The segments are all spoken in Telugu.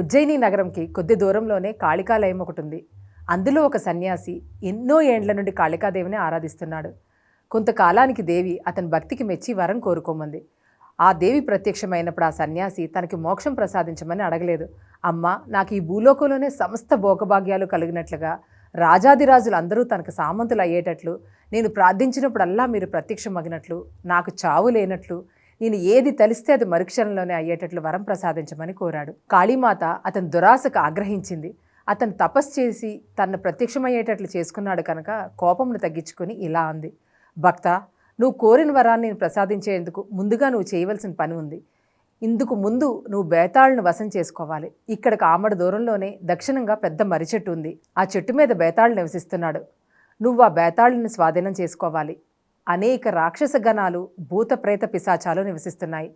ఉజ్జయిని నగరంకి కొద్ది దూరంలోనే కాళికాలయం ఒకటి ఉంది అందులో ఒక సన్యాసి ఎన్నో ఏండ్ల నుండి కాళికాదేవిని ఆరాధిస్తున్నాడు. కొంతకాలానికి దేవి అతని భక్తికి మెచ్చి వరం కోరుకోమంది. ఆ దేవి ప్రత్యక్షమైనప్పుడు ఆ సన్యాసి తనకి మోక్షం ప్రసాదించమని అడగలేదు. అమ్మ నాకు ఈ భూలోకంలోనే సమస్త భోగభాగ్యాలు కలిగినట్లుగా రాజాదిరాజులు అందరూ తనకు సామంతులు అయ్యేటట్లు నేను ప్రార్థించినప్పుడల్లా మీరు ప్రత్యక్షమగినట్లు నాకు చావు లేనట్లు నేను ఏది తలిస్తే అది మరుక్షణంలోనే అయ్యేటట్లు వరం ప్రసాదించమని కోరాడు. కాళీమాత అతని దురాశకు ఆగ్రహించింది. అతను తపస్సు చేసి తనను ప్రత్యక్షమయ్యేటట్లు చేసుకున్నాడు కనుక కోపంను తగ్గించుకుని ఇలా అంది. భక్త నువ్వు కోరిన వరాన్ని నేను ప్రసాదించేందుకు ముందుగా నువ్వు చేయవలసిన పని ఉంది. ఇందుకు ముందు నువ్వు బేతాళను వశం చేసుకోవాలి. ఇక్కడికి ఆమడ దూరంలోనే దక్షిణంగా పెద్ద మర్రి చెట్టు ఉంది. ఆ చెట్టు మీద బేతాళు నివసిస్తున్నాడు. నువ్వు ఆ బేతాళుని స్వాధీనం చేసుకోవాలి. అనేక రాక్షస గణాలు భూతప్రేత పిశాచాలు నివసిస్తున్నాయి.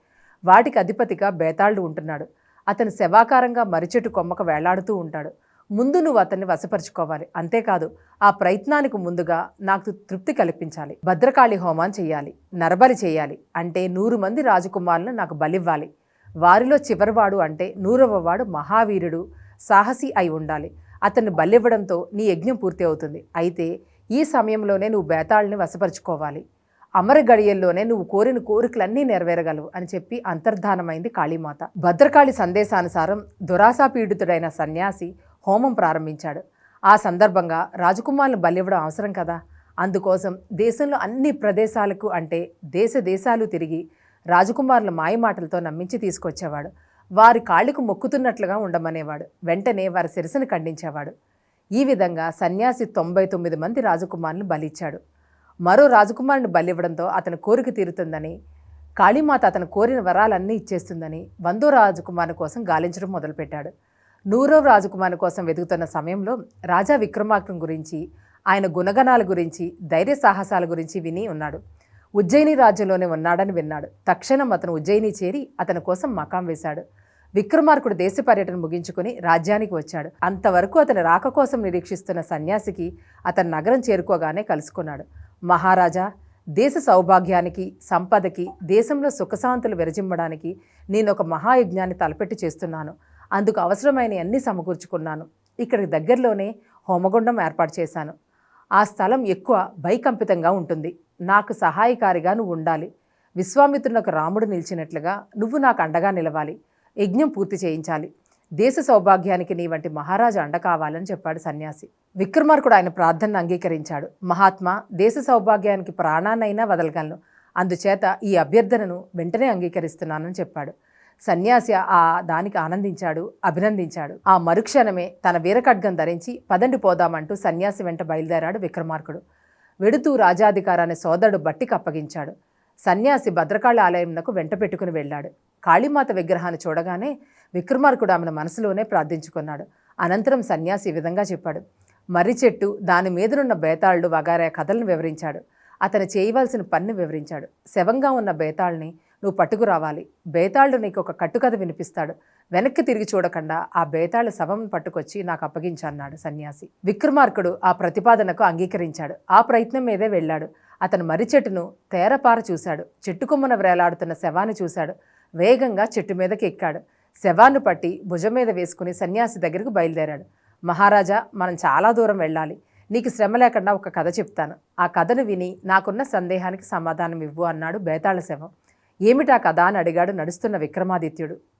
వాటికి అధిపతిగా బేతాళుడు ఉంటున్నాడు. అతను శవాకారంగా మరిచెట్టు కొమ్మకు వేలాడుతూ ఉంటాడు. ముందు నువ్వు అతన్ని వశపరుచుకోవాలి. అంతేకాదు ఆ ప్రయత్నానికి ముందుగా నాకు తృప్తి కల్పించాలి. భద్రకాళి హోమం చేయాలి నరబలి చేయాలి అంటే నూరు మంది రాజకుమారులను నాకు బలివ్వాలి. వారిలో చివరివాడు అంటే నూరవవాడు మహావీరుడు. సాహసి అయి ఉండాలి. అతన్ని బలివ్వడంతో నీ యజ్ఞం పూర్తి అవుతుంది. అయితే ఈ సమయంలోనే నువ్వు బేతాళని వశపరుచుకోవాలి. అమర గడియల్లోనే నువ్వు కోరిన కోరికలన్నీ నెరవేరగలవు అని చెప్పి అంతర్ధానమైంది కాళీమాత. భద్రకాళి సందేశానుసారం దురాశాపీడితుడైన సన్యాసి హోమం ప్రారంభించాడు. ఆ సందర్భంగా రాజకుమారులను బలివ్వడం అవసరం కదా? అందుకోసం దేశంలో అన్ని ప్రదేశాలకు అంటే దేశ దేశాలు తిరిగి రాజకుమారుల మాయమాటలతో నమ్మించి తీసుకొచ్చేవాడు. వారి కాళ్ళకు మొక్కుతున్నట్లుగా ఉండమనేవాడు. వెంటనే వారి శిరసను ఖండించేవాడు. ఈ విధంగా సన్యాసి తొంభై తొమ్మిది మంది రాజకుమారులు బలిచ్చాడు. మరో రాజకుమారుని బలివ్వడంతో అతని కోరిక తీరుతుందని కాళీమాత అతను కోరిన వరాలన్నీ ఇచ్చేస్తుందని వందో రాజకుమారుని కోసం గాలించడం మొదలుపెట్టాడు. నూరో రాజకుమారుని కోసం వెతుకుతున్న సమయంలో రాజా విక్రమార్కం గురించి ఆయన గుణగణాల గురించి ధైర్య సాహసాల గురించి విని ఉన్నాడు. ఉజ్జయిని రాజ్యంలోనే ఉన్నాడని విన్నాడు. తక్షణం అతను ఉజ్జయిని చేరి అతని కోసం మకాం వేశాడు. విక్రమార్కుడు దేశ పర్యటన ముగించుకుని రాజ్యానికి వచ్చాడు. అంతవరకు అతని రాక కోసం నిరీక్షిస్తున్న సన్యాసికి అతని నగరం చేరుకోగానే కలుసుకున్నాడు. మహారాజా దేశ సౌభాగ్యానికి సంపదకి దేశంలో సుఖశాంతులు విరజిమ్మడానికి నేను ఒక మహాయజ్ఞాన్ని తలపెట్టి చేస్తున్నాను. అందుకు అవసరమైన అన్ని సమకూర్చుకున్నాను. ఇక్కడికి దగ్గరలోనే హోమగుండం ఏర్పాటు చేశాను. ఆ స్థలం ఎక్కువ భయకంపితంగా ఉంటుంది. నాకు సహాయకారిగా నువ్వు ఉండాలి. విశ్వామిత్రునకు రాముడు నిలిచినట్లుగా నువ్వు నాకు అండగా నిలవాలి. యజ్ఞం పూర్తి చేయించాలి. దేశ సౌభాగ్యానికి నీ వంటి మహారాజు అండ కావాలని చెప్పాడు సన్యాసి. విక్రమార్కుడు ఆయన ప్రార్థనను అంగీకరించాడు. మహాత్మా దేశ సౌభాగ్యానికి ప్రాణాన్నైనా వదలగలను. అందుచేత ఈ అభ్యర్థనను వెంటనే అంగీకరిస్తున్నానని చెప్పాడు. సన్యాసి ఆ దానికి ఆనందించాడు అభినందించాడు. ఆ మరుక్షణమే తన వీరఖడ్గం ధరించి పదండి పోదామంటూ సన్యాసి వెంట బయలుదేరాడు విక్రమార్కుడు. వెడుతూ రాజాధికారాన్ని సోదరుడు బట్టికి అప్పగించాడు సన్యాసి భద్రకాళి ఆలయంనకు వెంట పెట్టుకుని వెళ్ళాడు. కాళీమాత విగ్రహాన్ని చూడగానే విక్రమార్కుడు ఆమెను మనసులోనే ప్రార్థించుకున్నాడు. అనంతరం సన్యాసి ఈ విధంగా చెప్పాడు. మర్రి చెట్టు దాని మీదనున్న బేతాళ్ళు వగారే కథలను వివరించాడు. అతను చేయవలసిన పనిని వివరించాడు. శవంగా ఉన్న బేతాళ్ళని నువ్వు పట్టుకురావాలి. బేతాళుడు నీకు ఒక కట్టుకథ వినిపిస్తాడు. వెనక్కి తిరిగి చూడకుండా ఆ బేతాళ శవం పట్టుకొచ్చి నాకు అప్పగించన్నాడు సన్యాసి. విక్రమార్కుడు ఆ ప్రతిపాదనకు అంగీకరించాడు. ఆ ప్రయత్నం మీదే వెళ్ళాడు. అతను మర్రి చెట్టును తేరపార చూశాడు. చెట్టు కొమ్మన వ్రేలాడుతున్న శవాన్ని చూశాడు. వేగంగా చెట్టు మీదకి ఎక్కాడు. శవాన్ని పట్టి భుజం మీద వేసుకుని సన్యాసి దగ్గరకు బయలుదేరాడు. మహారాజా మనం చాలా దూరం వెళ్ళాలి. నీకు శ్రమ లేకుండా ఒక కథ చెప్తాను. ఆ కథను విని నాకున్న సందేహానికి సమాధానం ఇవ్వు అన్నాడు బేతాళ శవం. ఏమిటా కథ అని అడిగాడు నడుస్తున్న విక్రమాదిత్యుడు.